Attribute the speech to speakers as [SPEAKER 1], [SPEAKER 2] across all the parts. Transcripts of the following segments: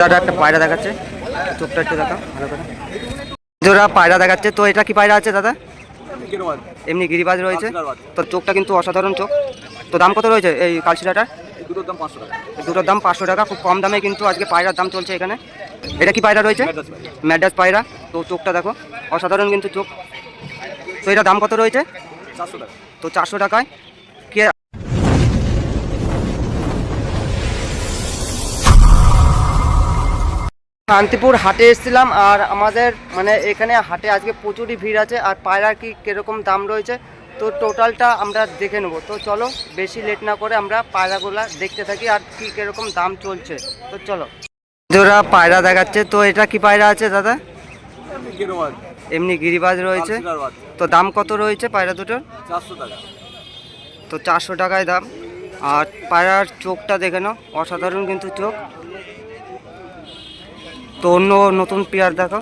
[SPEAKER 1] দাদা একটা পায়রা দেখাচ্ছে। চোখটা একটু দেখা ভালো করে। জোড়া পায়রা দেখাচ্ছে। তো এটা কি পায়রা আছে দাদা? এমনি গিরিবাজ রয়েছে। তো চোখটা কিন্তু অসাধারণ চোখ। তো দাম কত রয়েছে এই কালশিরাটার
[SPEAKER 2] দুটোর দাম পাঁচশো টাকা।
[SPEAKER 1] দুটোর দাম পাঁচশো টাকা। খুব কম দামে কিন্তু আজকে পায়রার দাম চলছে এখানে। এটা কি পায়রা রয়েছে? ম্যাডাস পায়রা। তো চোখটা দেখো অসাধারণ কিন্তু চোখ। তো এটা দাম কত রয়েছে?
[SPEAKER 2] চারশো টাকা।
[SPEAKER 1] তো চারশো টাকায়। শান্তিপুর হাটে এসেছিলাম আর আমাদের মানে এখানে হাটে আজকে প্রচুরই ভিড় আছে আর পায়রার কি কীরকম দাম রয়েছে তো টোটালটা আমরা দেখে নেব। তো চলো বেশি লেট না করে আমরা পায়রাগুলা দেখতে থাকি আর কি কীরকম দাম চলছে। তো চলো। জোড়া পায়রা দেখাচ্ছে। তো এটা কি পায়রা আছে দাদা?
[SPEAKER 2] এমনি
[SPEAKER 1] গিরিবাজ। রয়েছে। তো দাম কত রয়েছে পায়রা দুটোর?
[SPEAKER 2] চারশো টাকা।
[SPEAKER 1] তো চারশো টাকায় দাম। আর পায়রার চোখটা দেখে নাও। অসাধারণ কিন্তু চোখ। তো অন্য নতুন পেয়ার দেখো।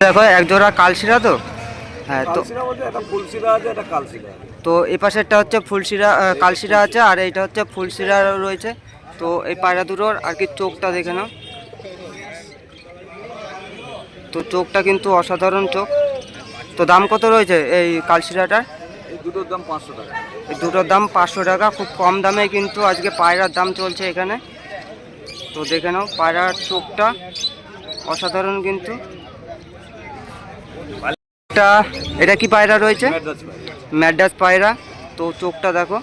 [SPEAKER 1] দেখো এক জোড়া কালশিরা তো? হ্যাঁ তো
[SPEAKER 2] একটা একটা
[SPEAKER 1] তো এই পাশেরটা হচ্ছে ফুলশিরা কালশিরা আছে আর এইটা হচ্ছে ফুলশিরা রয়েছে। তো এই পায়রা দুটোর আর কি চোখটা দেখে নাও। তো চোখটা কিন্তু অসাধারণ চোখ। তো দাম কত রয়েছে এই কালশিরাটার?
[SPEAKER 2] এই দুটোর দাম পাঁচশো টাকা।
[SPEAKER 1] এই দুটোর দাম পাঁচশো টাকা খুব কম দামে কিন্তু আজকে পায়রার দাম চলছে এখানে। তো দেখে নাও পায়রার চোখটা। অসাধারণ কিন্তু। এটা এটা কি পায়রা রয়েছে?
[SPEAKER 2] ম্যাড্রাস
[SPEAKER 1] ম্যাডাস পায়রা। তো চোখটা দেখো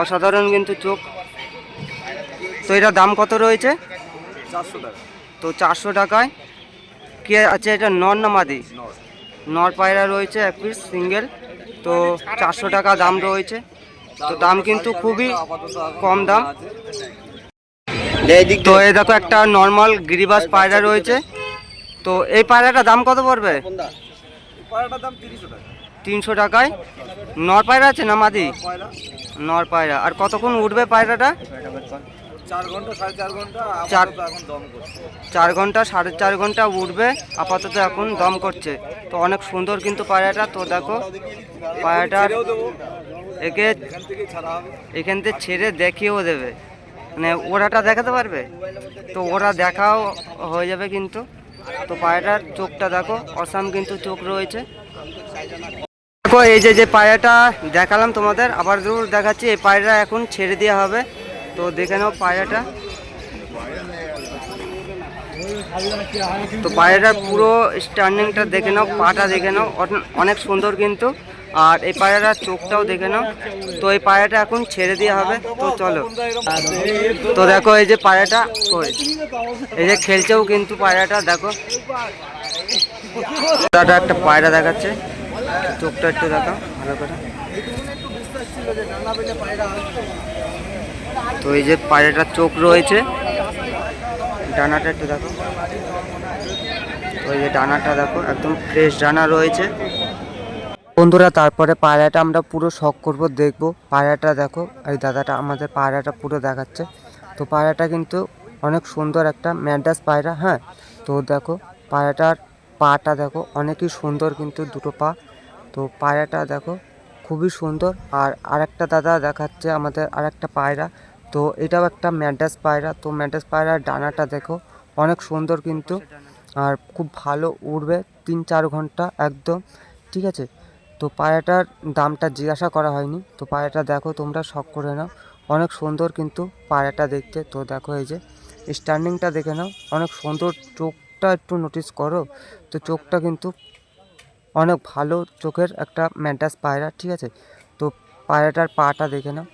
[SPEAKER 1] অসাধারণ কিন্তু চোখ। তো এটা দাম কত রয়েছে?
[SPEAKER 2] চারশো টাকা।
[SPEAKER 1] তো চারশো টাকায়। কে আছে এটা? নর না মাদি?
[SPEAKER 2] নর।
[SPEAKER 1] পায়রা রয়েছে এক পিস সিঙ্গেল তো চারশো টাকা দাম রয়েছে। তো দাম কিন্তু খুবই কম দাম। তো এই দেখো একটা নর্মাল গিরিবাস পায়রা রয়েছে। তো এই পায়রাটার দাম কত পড়বে?
[SPEAKER 2] এই পায়রাটার দাম তিরিশশো টাকা।
[SPEAKER 1] তিনশো টাকায়? নর পায়রা আছে না মাদি? নর পায়রা। আর কতক্ষণ উঠবে পায়রাটা?
[SPEAKER 2] চার ঘণ্টা সাড়ে চার ঘণ্টা
[SPEAKER 1] চার-
[SPEAKER 2] আপাতত এখন দম করছে।
[SPEAKER 1] চার ঘণ্টা সাড়ে চার ঘণ্টা উঠবে আপাতত এখন দম করছে। তো অনেক সুন্দর কিন্তু পায়রাটা। তো দেখো পায়রাটার একে
[SPEAKER 2] এখান থেকে ছেড়ে
[SPEAKER 1] দেখিয়েও দেবে। মানে ওরাটা দেখাতে পারবে? তো ওরা দেখাও হয়ে যাবে কিন্তু। তো পায়রাটার চোখটা দেখো, অসাম কিন্তু চোখ রয়েছে। দেখো, এই যে যে পায়রাটা দেখালাম তোমাদের, আবার জরুর দেখাচ্ছি, এই পায়রা এখন ছেড়ে দেওয়া হবে। তো দেখে নাও পায়রাটা। তো পায়রাটার পুরো স্ট্যান্ডিংটা দেখে নাও, পাটা দেখে নাও অনেক সুন্দর কিন্তু। আর এই পায়রাটার চোখটাও দেখে নাও। তো এই পায়রাটা এখন ছেড়ে দেওয়া হবে। তো চলো। তো দেখো এই যে পায়রাটা কই? এই যে খেলছেও কিন্তু পায়রাটা দেখো। দাদা একটা পায়রা দেখাচ্ছে। চোখটা একটু দেখো ভালো করে। তো এই যে পায়রাটার চোখ রয়েছে। ডানাটা একটু দেখো। তো এই যে ডানাটা দেখো, একদম ফ্রেশ ডানা রয়েছে। বন্ধুরা, তারপরে পায়রাটা আমরা পুরো শখ করব, দেখব। পায়রাটা দেখো, এই দাদাটা আমাদের পায়রাটা পুরো দেখাচ্ছে। তো পায়রাটা কিন্তু অনেক সুন্দর একটা ম্যাডাস পায়রা হ্যাঁ? তো দেখো, পায়রাটার পাটা দেখো, অনেকই সুন্দর কিন্তু দুটো পা। তো পায়রাটা দেখো, খুবই সুন্দর। আর আরেকটা দাদা দেখাচ্ছে আমাদের আরেকটা পায়রা। তো এটাও একটা ম্যাডাস পায়রা। তো ম্যাডাস পায়রার ডানাটা দেখো, অনেক সুন্দর কিন্তু। আর খুব ভালো উড়বে, তিন চার ঘণ্টা একদম, ঠিক আছে? তো পায়রাটার দামটা জিজ্ঞাসা করা হয়নি। তো পায়রাটা দেখো, তোমরা শখ করে নাও। অনেক সুন্দর কিন্তু পায়রাটা দেখতে। তো দেখো এই যে স্ট্যান্ডিংটা দেখে নাও। অনেক সুন্দর চোখটা একটু নোটিস করো। তো চোখটা কিন্তু অনেক ভালো চোখের একটা ম্যাডাস পায়রা, ঠিক আছে? তো পায়রাটার পাটা দেখে নাও।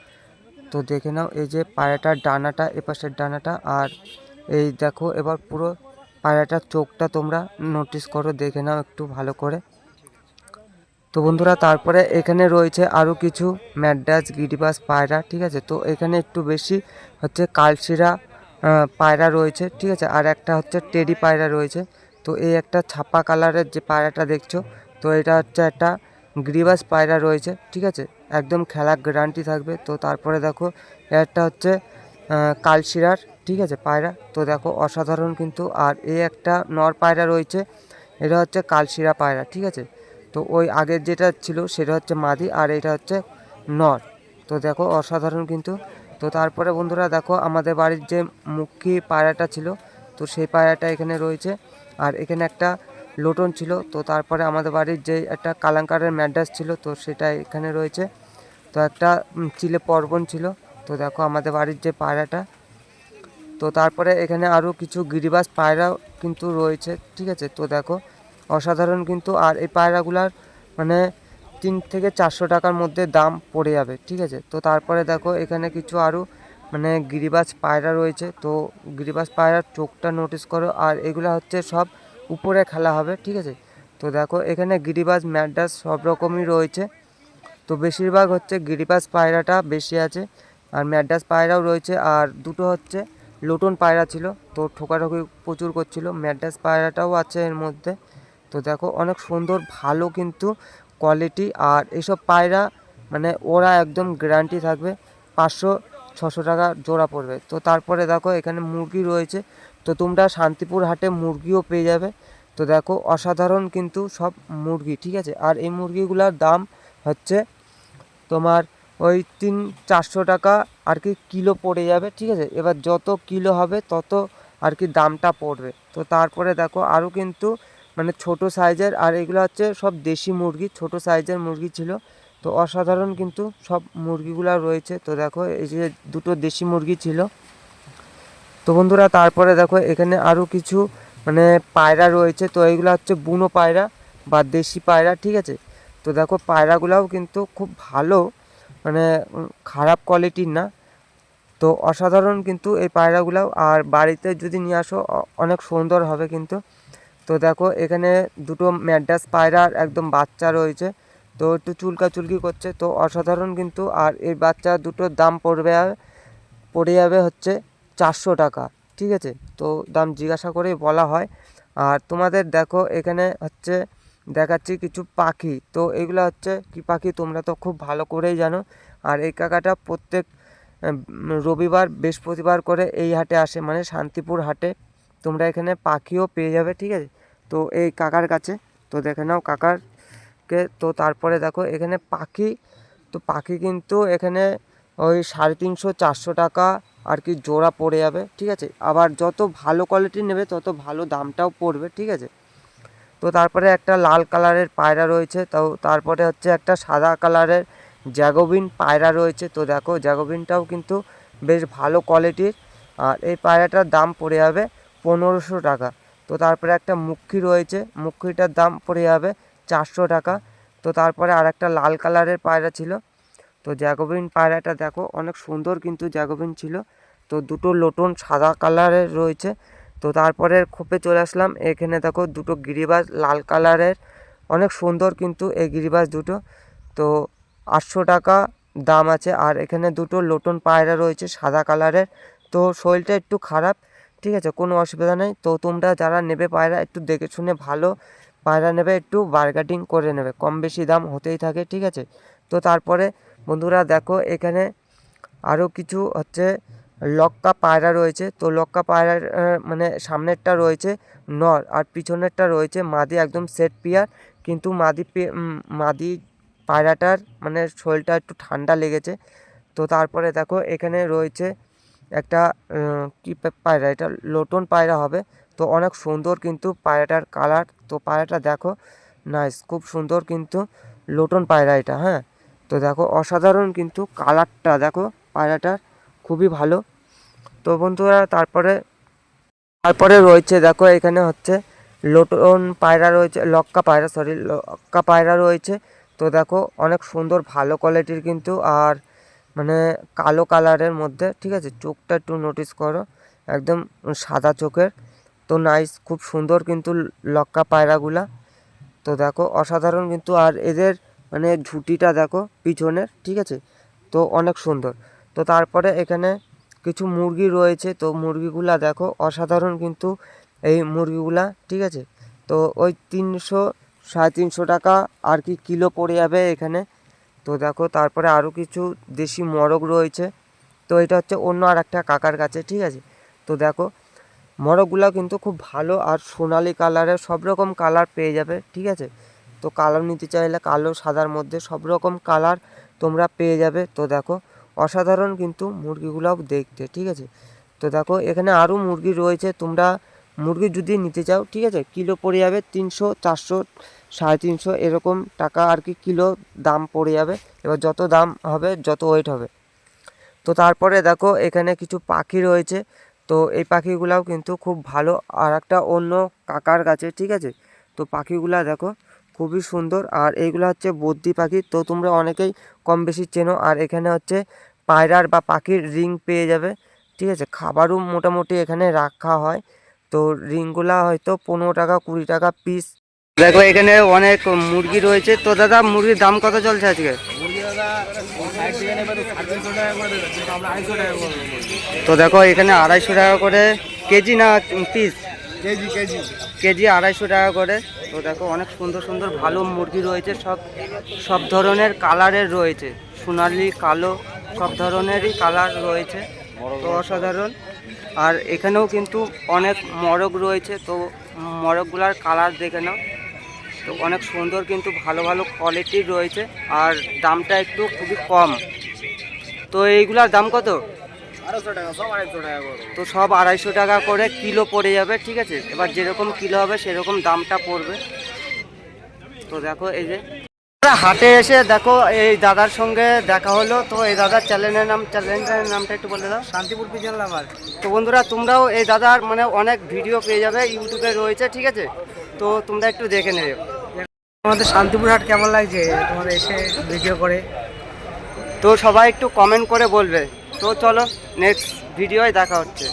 [SPEAKER 1] তো দেখে নাও এই যে পায়রাটার ডানাটা এপাশের ডানাটা। আর এই দেখো, এবার পুরো পায়রাটার চোখটা তোমরা নোটিস করো, দেখে নাও একটু ভালো করে। তো বন্ধুরা, তারপরে এখানে রয়েছে আরও কিছু ম্যাডাস গিরিবাস পায়রা, ঠিক আছে? তো এখানে একটু বেশি হচ্ছে কালশিরা পায়রা রয়েছে, ঠিক আছে? আর একটা হচ্ছে টেডি পায়রা রয়েছে। তো এই একটা ছাপা কালারের যে পায়রাটা দেখছ, তো এটা হচ্ছে একটা গ্রিবাস পায়রা রয়েছে, ঠিক আছে? একদম খেলা গ্যারান্টি থাকবে। তো তারপরে দেখো, একটা হচ্ছে কালশিরার, ঠিক আছে, পায়রা। তো দেখো, অসাধারণ কিন্তু। আর এই একটা নর পায়রা রয়েছে, এটা হচ্ছে কালশিরা পায়রা, ঠিক আছে? তো ওই আগের যেটা ছিল সেটা হচ্ছে মাদি আর এটা হচ্ছে নর। তো দেখো অসাধারণ কিন্তু। তো তারপরে বন্ধুরা দেখো আমাদের বাড়ির যে মুখী পায়রাটা ছিল, তো সেই পায়রাটা এখানে রয়েছে। আর এখানে একটা লোটন ছিল, তো তারপরে আমাদের বাড়ির যে একটা কালাঙ্কারের ম্যাড্রাস ছিল, তো সেটা এখানে রয়েছে। তো একটা চিলে পর্বন ছিল, তো দেখো আমাদের বাড়ির যে পায়রাটা। তো তারপরে এখানে আরও কিছু গিরিবাস পায়রা কিন্তু রয়েছে, ঠিক আছে? তো দেখো অসাধারণ কিন্তু আর এই পায়রাগুলার মানে তিন থেকে চারশো টাকার মধ্যে দাম পড়ে যাবে, ঠিক আছে? তো তারপরে দেখো এখানে কিছু আরও মানে গিরিবাজ পায়রা রয়েছে, তো গিরিবাজ পায়রার চোখটা নোটিস করো আর এগুলা হচ্ছে সব উপরে খেলা হবে, ঠিক আছে? তো দেখো এখানে গিরিবাজ, ম্যাডাস সব রকমই রয়েছে, তো বেশিরভাগ হচ্ছে গিরিবাজ পায়রাটা বেশি আছে আর ম্যাডাস পায়রাও রয়েছে আর দুটো হচ্ছে লোটন পায়রা ছিল, তো ঠোকাঠুকি প্রচুর করছিল, ম্যাডাস পায়রাটাও আছে এর মধ্যে। তো দেখো অনেক সুন্দর, ভালো কিন্তু কোয়ালিটি আর এইসব পায়রা মানে ওরা একদম গ্যারান্টি থাকবে পাঁচশো, ছশো টাকা জোড়া পড়বে। তো তারপরে দেখো এখানে মুরগি রয়েছে, তো তোমরা শান্তিপুর হাটে মুরগিও পেয়ে যাবে। তো দেখো অসাধারণ কিন্তু সব মুরগি, ঠিক আছে? আর এই মুরগিগুলোর দাম হচ্ছে তোমার ওই তিন, চারশো টাকা আর কি কিলো পড়ে যাবে, ঠিক আছে? এবার যত কিলো হবে তত আর কি দামটা পড়বে। তো তারপরে দেখো আরও কিন্তু মানে ছোট সাইজের, আর এগুলো হচ্ছে সব দেশি মুরগি, ছোট সাইজের মুরগি ছিল। তো অসাধারণ কিন্তু সব মুরগিগুলো রয়েছে। তো দেখো, এই যে দুটো দেশি মুরগি ছিল। তো বন্ধুরা, তারপরে দেখো, এখানে আরও কিছু মানে পায়রা রয়েছে। তো এইগুলো হচ্ছে বুনো পায়রা বা দেশি পায়রা, ঠিক আছে? তো দেখো, পায়রাগুলাও কিন্তু খুব ভালো মানে খারাপ কোয়ালিটির না। তো অসাধারণ কিন্তু এই পায়রাগুলাও। আর বাড়িতে যদি নিয়ে আসো অনেক সুন্দর হবে কিন্তু। তো দেখো, এখানে দুটো ম্যাডাস পায়রার একদম বাচ্চা রয়েছে। তো একটু চুলকা চুলকি করছে, তো অসাধারণ কিন্তু। আর এই বাচ্চা দুটোর দাম পড়বে, পড়ে যাবে হচ্ছে চারশো টাকা, ঠিক আছে? তো দাম জিজ্ঞাসা করেই বলা হয়। আর তোমাদের দেখো, এখানে হচ্ছে দেখাচ্ছি কিছু পাখি। তো এগুলো হচ্ছে কি পাখি তোমরা তো খুব ভালো করেই জানো। আর এই কাকাটা প্রত্যেক রবিবার, বৃহস্পতিবার করে এই হাটে আসে মানে শান্তিপুর হাটে। তোমরা এখানে পাখিও পেয়ে যাবে, ঠিক আছে? তো এই কাকার কাছে, তো দেখে নাও কাকারকে। তো তারপরে দেখো, এখানে পাখি, তো পাখি কিন্তু এখানে ওই সাড়ে তিনশো, চারশো টাকা আর কি জোড়া পড়ে যাবে, ঠিক আছে? আবার যত ভালো কোয়ালিটি নেবে, তত ভালো দামটাও পড়বে, ঠিক আছে? তো তারপরে একটা লাল কালারের পায়রা রয়েছে, তো তারপরে হচ্ছে একটা সাদা কালারের জ্যাগোবিন পায়রা রয়েছে। তো দেখো, জ্যাগোবিনটাও কিন্তু বেশ ভালো কোয়ালিটির আর এই পায়রাটার দাম পড়ে যাবে পনেরোশো টাকা। তো তারপরে একটা মুখী রয়েছে, মুখিটার দাম পড়ে যাবে চারশো টাকা। তো তারপরে আর একটা লাল কালারের পায়রা ছিল। তো জ্যাকোবিন পায়রাটা দেখো, অনেক সুন্দর কিন্তু জ্যাকোবিন ছিল। তো দুটো লোটন সাদা কালারের রয়েছে। তো তারপরে খোপে চলে আসলাম, এখানে দেখো দুটো গিরিবাস লাল কালারের। অনেক সুন্দর কিন্তু এই গিরিবাস দুটো। তো আটশো টাকা দাম আছে। আর এখানে দুটো লোটন পায়রা রয়েছে সাদা কালারের। তো শরীরটা একটু খারাপ ঠিক আছে, কোনো অসুবিধা নেই। তো তোমরা যারা নেবে পায়রা, একটু দেখে শুনে ভালো পায়রা নেবে, একটু বার্গেটিং করে নেবে। কম বেশি দাম হতেই থাকে, ঠিক আছে? তো তারপরে বন্ধুরা দেখো, এখানে আরও কিছু হচ্ছে লক্কা পায়রা রয়েছে। তো লক্কা পায়রার মানে সামনেরটা রয়েছে নর, আর পিছনেরটা রয়েছে মাদি, একদম সেট পিয়ার কিন্তু মাদি মাদি পায়রাটার মানে শরীরটা একটু ঠান্ডা লেগেছে। তো তারপরে দেখো, এখানে রয়েছে একটা কি পায়রা, এটা লোটন পায়রা হবে। তো অনেক সুন্দর কিন্তু পায়রাটার কালার। তো পায়রাটা দেখো নাইস খুব সুন্দর কিন্তু লোটন পায়রা এটা হ্যাঁ? তো দেখো, অসাধারণ কিন্তু কালারটা দেখো, পায়রাটার, খুবই ভালো। তো বন্ধুরা, তারপরে তারপরে রয়েছে দেখো, এখানে হচ্ছে লোটন পায়রা রয়েছে, লক্কা পায়রা সরি লক্কা পায়রা রয়েছে। তো দেখো, অনেক সুন্দর, ভালো কোয়ালিটির কিন্তু, আর মানে কালো কালারের মধ্যে, ঠিক আছে? চোখটা একটু নোটিস করো। একদম সাদা চোখের। তো নাইস খুব সুন্দর কিন্তু লক্কা পায়রাগুলা। তো দেখো, অসাধারণ কিন্তু। আর এদের মানে ঝুঁটিটা দেখো, পিছনের, ঠিক আছে? তো অনেক সুন্দর। তো তারপরে এখানে কিছু মুরগি রয়েছে। তো মুরগিগুলা দেখো, অসাধারণ কিন্তু এই মুরগিগুলা, ঠিক আছে? তো ওই তিনশো, সাড়ে তিনশো টাকা আর কি কিলো পড়ে যাবে এখানে। তো দেখো, তারপরে আরও কিছু দেশি মরগ রয়েছে। তো এটা হচ্ছে অন্য আর একটা কাকার কাছে ঠিক আছে? তো দেখো মরগুলো কিন্তু খুব ভালো আর সোনালি কালারের সব রকম কালার পেয়ে যাবে, ঠিক আছে? তো কালো নিতে চাইলে কালো, সাদার মধ্যে সব রকম কালার তোমরা পেয়ে যাবে। তো দেখো, অসাধারণ কিন্তু মুরগিগুলোও দেখতে, ঠিক আছে? তো দেখো, এখানে আরও মুরগি রয়েছে, তোমরা মুরগি যদি নিতে চাও, ঠিক আছে? কিলো পড়ে যাবে তিনশো, চারশো সাড়ে তিনশো এরকম টাকা আর কি কিলো দাম পড়ে যাবে। এবার যত দাম হবে, যত ওয়েট হবে। তো তারপরে দেখো, এখানে কিছু পাখি রয়েছে। তো এই পাখিগুলাও কিন্তু খুব ভালো। আর একটা অন্য কাকার কাছে, ঠিক আছে? তো পাখিগুলা দেখো, খুবই সুন্দর। আর এইগুলো হচ্ছে বদ্যি পাখি। তো তোমরা অনেকেই কম বেশি চেনো। আর এখানে হচ্ছে পায়রার বা পাখির রিং পেয়ে যাবে, ঠিক আছে? খাবারও মোটামুটি এখানে রাখা হয়। তো রিংগুলা হয়তো পনেরো টাকা, কুড়ি টাকা পিস দেখো এখানে অনেক মুরগি রয়েছে। তো দাদা মুরগির দাম কত চলছে আজকে?
[SPEAKER 2] তো
[SPEAKER 1] দেখো এখানে আড়াইশো টাকা করে কেজি না পিস
[SPEAKER 2] কেজি কেজি।
[SPEAKER 1] কেজি আড়াইশো টাকা করে। তো দেখো অনেক সুন্দর সুন্দর ভালো মুরগি রয়েছে সব সব ধরনের কালারের রয়েছে। সোনালি কালো সব ধরনেরই কালার রয়েছে তো অসাধারণ। আর এখানেও কিন্তু অনেক মরগ রয়েছে তো মরগগুলার কালার দেখে নাও। তো অনেক সুন্দর কিন্তু ভালো ভালো কোয়ালিটির রয়েছে আর দামটা একটু খুবই কম। তো এইগুলার দাম কত? তো সব আড়াইশো টাকা করে কিলো পড়ে যাবে ঠিক আছে? এবার যেরকম কিলো হবে সেরকম দামটা পড়বে। তো দেখো এই যে। হাটে এসে দেখো এই দাদার সঙ্গে দেখা হলো। তো এই দাদার চ্যানেলের নাম চ্যানেলের নামটা একটু বলে দাও।
[SPEAKER 2] Shantipur pigeon lover.
[SPEAKER 1] তো বন্ধুরা তোমরাও এই দাদার মানে অনেক ভিডিও পেয়ে যাবে ইউটিউবে রয়েছে ঠিক আছে? তো তোমরা একটু দেখে নেবে।
[SPEAKER 2] আমাদের শান্তিপুর হাট কেমন লাগছে? তোমাদের এসে ভিডিও করে।
[SPEAKER 1] তো সবাই একটু কমেন্ট করে বলবে। তো চলো নেক্সট ভিডিওয় দেখা হচ্ছে।